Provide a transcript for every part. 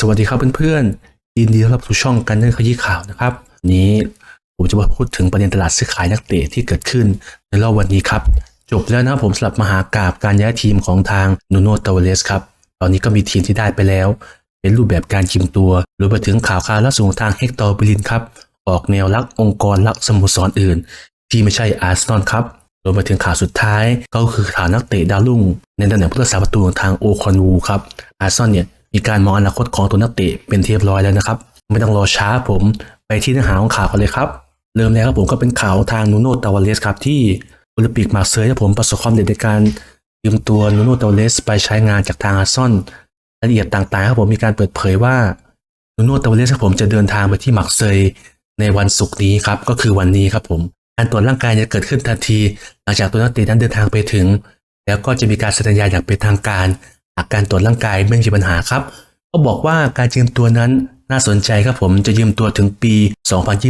สวัสดีครับเพื่อนๆยินดีต้อนรับสู่ช่องกันเนื่องขยี้ข่าวนะครับ นี้ผมจะมาพูดถึงประเด็นตลาดซื้อขายนักเตะที่เกิดขึ้นในรอบวันนี้ครับ จบแล้วนะผมสำหรับมหากาบการย้ายทีมของทางนูโนตาวเลสครับ ตอนนี้ก็มีทีมที่ได้ไปแล้ว เป็นรูปแบบการชิมตัวรวมไปถึงข่าวคราวล่าสุดทางเฮกตอร์บิลินครับ ออกแนวรักองค์กรรักสโมสรอื่น ที่ไม่ใช่อาร์เซนอลครับรวมไปถึงข่าวสุดท้ายก็คือข่าวนักเตะดาวรุ่งในตำแหน่งผู้รักษาประตูของทางโอคอนวูครับอาร์ซนอลเนี่ย มีการมองอนาคตของตัวนักเตะเป็นที่เรียบร้อยแล้วนะครับ ไม่ต้องรอช้าผมไปที่เนื้อหาของข่าวกันเลยครับ เริ่มแรกครับผมก็เป็นข่าวทางนูโนตาวาเลสครับที่โอลิมปิกมาเซย์ครับผมประสบความสำเร็จในการยืมตัวนูโนตาวาเลสไปใช้งานจากทางอาร์ซอลรายละเอียดต่างๆครับผมมีการเปิดเผยว่านูโนตาวาเลสครับผมจะเดินทางไปที่มาร์เซย์ในวันศุกร์นี้ครับก็คือวันนี้ครับผมการตรวจร่างกายจะเกิดขึ้นทันที หลังจากตัวนักเตะนั้นเดินทางไปถึง แล้วก็จะมีการเซ็นสัญญาอย่างเป็นทางการ หากการตรวจร่างกายไม่มีปัญหาครับก็บอกว่าการยืมตัวนั้นน่าสนใจครับผมจะยืมตัวถึงปี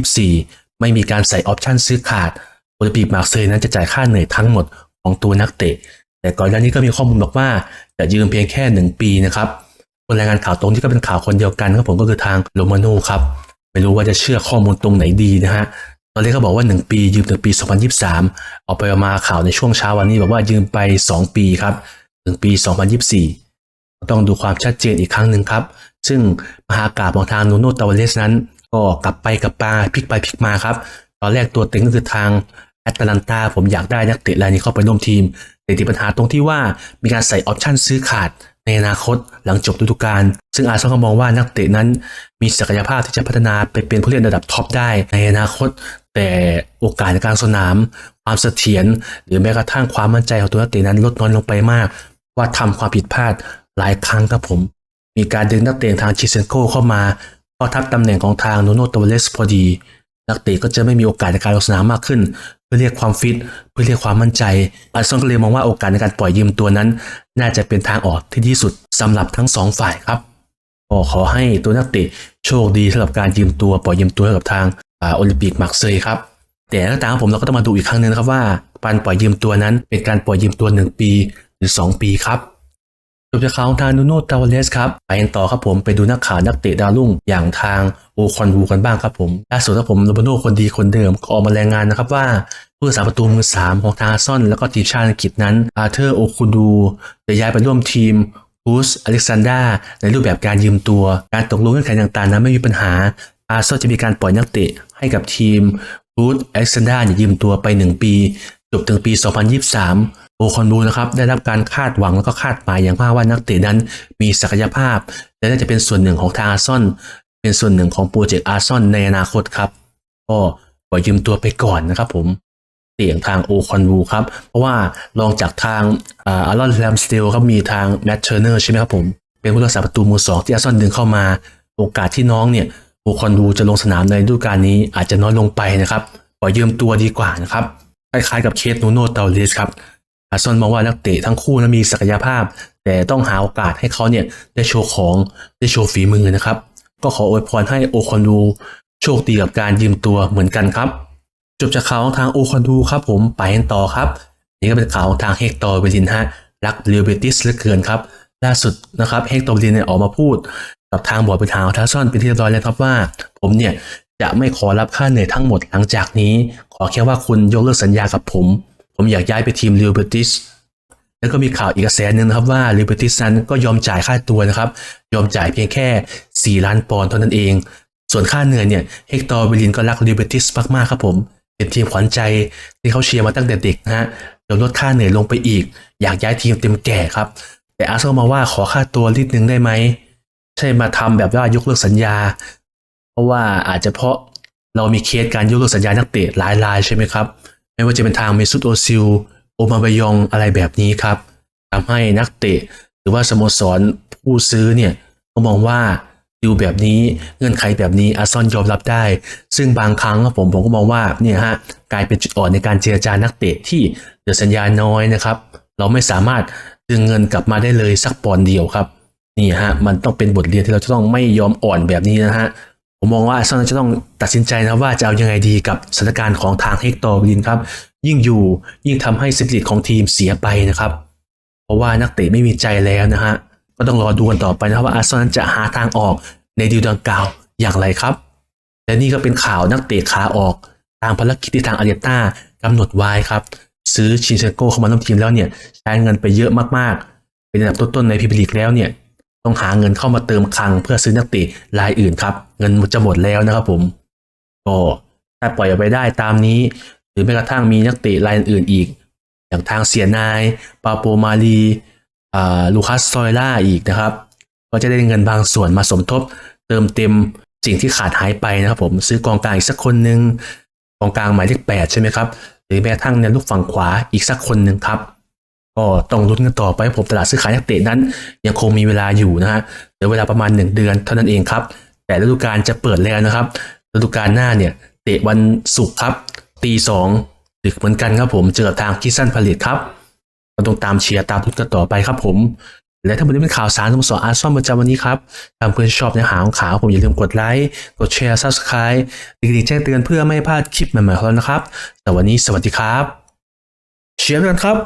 2024 ไม่มีการใส่ออปชั่นซื้อขาดโอลิปิกมาร์เซย์นั้นจะจ่ายค่าเหนื่อยทั้งหมดของตัวนักเตะ แต่ก่อนหน้านี้ก็มีข้อมูลบอกว่าจะยืมเพียงแค่หนึ่งปีนะครับคนรายงานข่าวตรงที่ก็เป็นข่าวคนเดียวกันครับผมก็คือทางโรมาโนครับไม่รู้ว่าจะเชื่อข้อมูลตรงไหนดีนะฮะตอนแรกเขาบอกว่า 1 ปียืมถึงปี 2023 เอาไปเอามาข่าวในช่วงเช้าวันนี้บอกว่ายืมไป 2 ปีครับ ถึงปี 2024 ต้องดูความชัดเจนอีกครั้งหนึ่งครับ ซึ่งมหากาบของทางนูโนตาวาเลสนั้น ก็กลับไปกลับมาพลิกไปพลิกมาครับ ตอนแรกตัวเต็งก็คือทางแอตแลนตาผมอยากได้นักเตะรายนี้เข้าไปร่วมทีม แต่ติดปัญหาตรงที่ว่ามีการใส่ออปชั่นซื้อขาดในอนาคตหลังจบฤดูกาลซึ่งอาร์เซนอลมองว่านักเตะนั้นมีศักยภาพที่จะพัฒนาไปเป็นผู้เล่นระดับท็อปได้ในอนาคต แต่โอกาสในการสนาม ความเสถียรหรือแม้กระทั่งความมั่นใจของตัวนักเตะนั้นลดน้อยลงไปมาก ว่าทำความผิดพลาดหลายครั้งครับผม มีการดึงนักเตะทางชิเซนโกเข้ามาเข้าทับตำแหน่งของทางโนโนโตเวลสพอดี นักเตะก็จะไม่มีโอกาสในการลงสนามมากขึ้น เพื่อเรียกความฟิต เพื่อเรียกความมั่นใจอาร์ซอลก็เลยมองว่าโอกาสในการปล่อยยืมตัวนั้น น่าจะเป็นทางออกที่ดีที่สุดสำหรับทั้งสองฝ่ายครับก็ขอให้ตัวนักเตะโชคดีสำหรับการยืมตัวปล่อยยืมตัวให้กับทางโอลิมปิกมาร์เซย์ครับแต่ถ้าตามผมเราก็ต้องมาดูอีกครั้งหนึงนะครับว่าการปล่อยยืมตัวนั้นเป็นการปล่อยยืมตัวหนึ่งปี หรือสองปีครับจบจากข่าวทางนูโนตาวเลสครับไปกันต่อครับผมไปดูนักข่าวนักเตะดาวรุ่งอย่างทางโอคอนวูกันบ้างครับผมล่าสุดครับผมโรบโนคนดีคนเดิมก็ออกมาแรงงานนะครับว่าผู้รักษาประตูมือสามของทางอาร์เซอน แล้วก็ทีมชาติอังกฤษนั้นอาร์เธอร์โอคูดูจะย้ายไปร่วมทีมบูสอเล็กซานดราในรูปแบบการยืมตัว การตกลงเงื่อนไขต่างๆนั้นไม่มีปัญหา อาร์เซนอลจะมีการปล่อยนักเตะให้กับทีมบูสอเล็กซานดราเนี่ยยืมตัวไป 1 ปี จบถึงปี 2023 โอคอนบูนะครับได้รับการคาดหวังแล้วก็คาดหมายอย่างมากว่านักเตะนั้นมีศักยภาพ และน่าจะเป็นส่วนหนึ่งของทางอาร์ซอลเป็นส่วนหนึ่งของโปรเจกต์อาร์ซอลในอนาคตครับ ก็ปล่อยยืมตัวไปก่อนนะครับผมเสียงทางโอคอนวูครับ เพราะว่าลองจากทางอารอนแรมสเตลครับมีทางแมตเชอร์เนอร์ใช่ไหมครับผม เป็นผู้รักษาประตูมือสองที่อาร์ซอลดึงเข้ามา โอกาสที่น้องเนี่ยโอคอนวูจะลงสนามในฤดูกาลนี้อาจจะน้อยลงไปนะครับปล่อยยืมตัวดีกว่านะครับ ล้ายๆกับเคสนูโนเตาเลสครับอาร์ซอลมองว่านักเตะทั้งคู่นั้นมีศักยภาพ แต่ต้องหาโอกาสให้เขาเนี่ยได้โชว์ของได้โชว์ฝีมือนะครับ ก็ขออวยพรให้โอคอนวูโชคดีกับการยืมตัวเหมือนกันครับจบจากข่าวของทางโอคอนดูครับผมไปกันต่อครับ นี่ก็เป็นข่าวของทางเฮกตอร์เวลินฮะรักเรียลเบติสเหลือเกินครับล่าสุดนะครับเฮกตอร์เวลินเนี่ยออกมาพูด กับทางบอร์ดบริหารของทัสซอนเป็นที่เรียบร้อยแล้วครับว่า ผมเนี่ย จะไม่ขอรับค่าเหนื่อยทั้งหมดหลังจากนี้ ขอแค่ว่าคุณยกเลิกสัญญากับผม ผมอยากย้ายไปทีมเรียลติสแล้วก็มีข่าวอีกกระแสหนึ่งนะครับว่าลิเบอร์ติสันก็ยอมจ่ายค่าตัวนะครับ ยอมจ่ายเพียงแค่ 4 ล้านปอนด์เท่านั้นเอง ส่วนค่าเหนื่อยเนี่ยเฮกตอร์เบลินก็รักลิเบอร์ติสมากๆครับผม เป็นทีมขวัญใจที่เขาเชียร์มาตั้งแต่เด็กนะฮะเดี๋ยวลดค่าเหนื่อยลงไปอีก อยากย้ายทีมเต็มแก่ครับ แต่อาร์เซนอลมาว่าขอค่าตัวนิดนึงได้ไหมใช่มาทำแบบว่ายกเลิกสัญญา เพราะว่าอาจจะเพราะเรามีเคสการยกเลิกสัญญานักเตะหลายรายใช่ไหมครับ ไม่ว่าจะเป็นทางเมซุตโอซิลโอมาบายองอะไรแบบนี้ครับทำให้นักเตะ หรือว่าสโมสรผู้ซื้อเนี่ยก็มองว่าดิวแบบนี้เงื่อนไขแบบนี้อาร์ซอลยอมรับได้ ซึ่งบางครั้งผมผมก็มองว่าเนี่ยฮะกลายเป็นจุดอ่อนในการเจรจานักเตะที่เหลือสัญญาน้อยนะครับ เราไม่สามารถดึงเงินกลับมาได้เลยสักปอนเดียวครับนี่ฮะมันต้องเป็นบทเรียนที่เราจะต้องไม่ยอมอ่อนแบบนี้นะฮะ ผมมองว่าอาร์เซนอลจะต้องตัดสินใจนะว่าจะเอายังไงดีกับสถานการณ์ของทางเฮกตอร์วินครับ ยิ่งอยู่ยิ่งทำให้สปิริตของทีมเสียไปนะครับ เพราะว่านักเตะไม่มีใจแล้วนะฮะก็ต้องรอดูกันต่อไปนะครับว่าอาร์เซนอลจะหาทางออกในดีลดังกล่าวอย่างไรครับ และนี่ก็เป็นข่าวนักเตะขาออกตามภารกิจที่ทางอาร์เจนตากำหนดไว้ครับ ซื้อชินเชโกเข้ามาร่วมทีมแล้วเนี่ยใช้เงินไปเยอะมากๆ เป็นอันดับต้นๆในพรีเมียร์ลีกแล้วเนี่ย ต้องหาเงินเข้ามาเติมคลังเพื่อซื้อนักเตะรายอื่นครับ เงินจะหมดแล้วนะครับผมก็ถ้าปล่อยไปได้ตามนี้ หรือแม้กระทั่งมีนักเตะรายอื่นอีก อย่างทางเสียนาย ปาโปมาลีอ่าลูคัสซอยล่าอีกนะครับ ก็จะได้เงินบางส่วนมาสมทบ เติมเต็มสิ่งที่ขาดหายไปนะครับผมซื้อกองกลางอีกสักคนหนึ่งกองกลางหมายเลขแปดใช่ไหมครับหรือแม้กระทั่งในลูกฝั่งขวาอีกสักคนหนึ่งครับ ก็ต้องลุ้นกันต่อไปผมตลาดซื้อขายนักเตะนั้น ยังคงมีเวลาอยู่นะฮะเหลือเวลาประมาณ 1 เดือนเท่านั้นเองครับ แต่ฤดูกาลจะเปิดแล้วนะครับฤดูกาลหน้าเนี่ยเตะวันศุกร์ครับตีสองดึกเหมือนกันครับผมเจอทางคิสันผลิตครับก็ต้องตามเชียร์ตามทุกกันต่อไปครับผม และถ้าวันนี้เป็นข่าวสารสโมสรอาร์ซอลประจำวันนี้ครับถ้าเพื่อนชอบเนื้อหาของข่าวผมอย่าลืมกดไลค์กดแชร์ subscribe ติดแจ้งเตือนเพื่อไม่พลาดคลิปใหม่ๆของเรานะครับ แต่วันนี้สวัสดีครับ เชียร์กันครับ